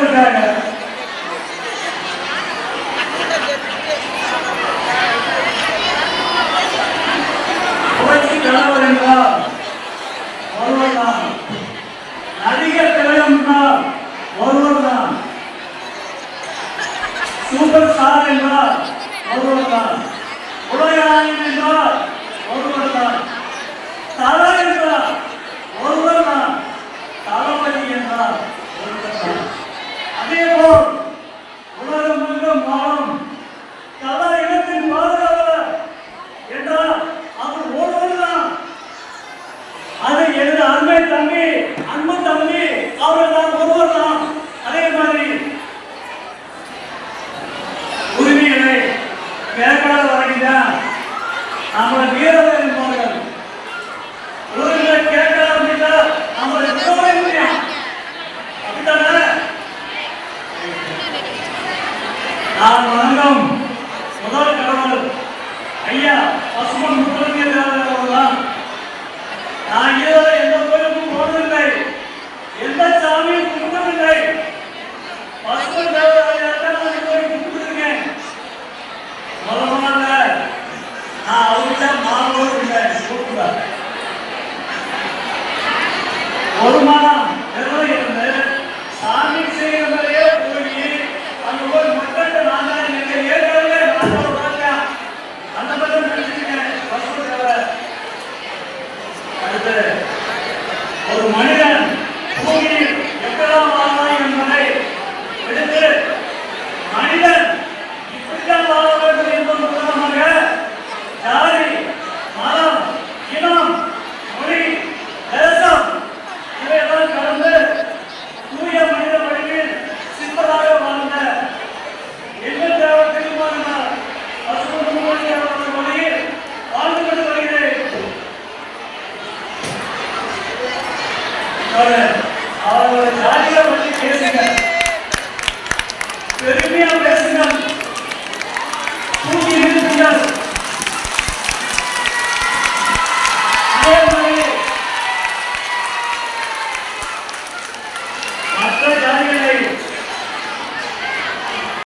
இருக்காங்க புரட்சி என்றால் ஒருவர் தான். நடிகர் திலகம் என்றால் ஒருவர் தான். சூப்பர் ஸ்டார் என்றால் உலகநாயகன் என்றால் தலை என்றால் தளபதி என்றால் ஒருவர் தான் உலகம் எங்கும் வாழும் பாதுகாவலர் என்றால் அது ஒருவர் தான் அது எனது அருமை தம்பி அன்பு தம்பி அவர் தான் ஒருவர் தான் அதே மாதிரி உரிமைகளை கேட்காத வரைக்கும் நம்மளை வீரர்கள் நான் வணங்கும்? முதல் கடவுள். ஐயா பசுமன் முத்தலிங்கர் அவர்கள் நான் இதுவரை எந்த கோயிலுக்கும் போனதில்லை. எந்த சாமியும் கும்பிட்டதில்லை. பசுமன் தேவராஜா நான் போய் கும்பிட்டுருக்கேன். முதல் முதல்ல நான் அவர்கிட்ட மாணவர் இல்லை கூப்பிடுறேன் ஒரு மாதம் ஒரு மனிதன் பூமியில் 저는 아우 난리가 벌리게 했습니다. 열심히라고 했으면 포기했습니다.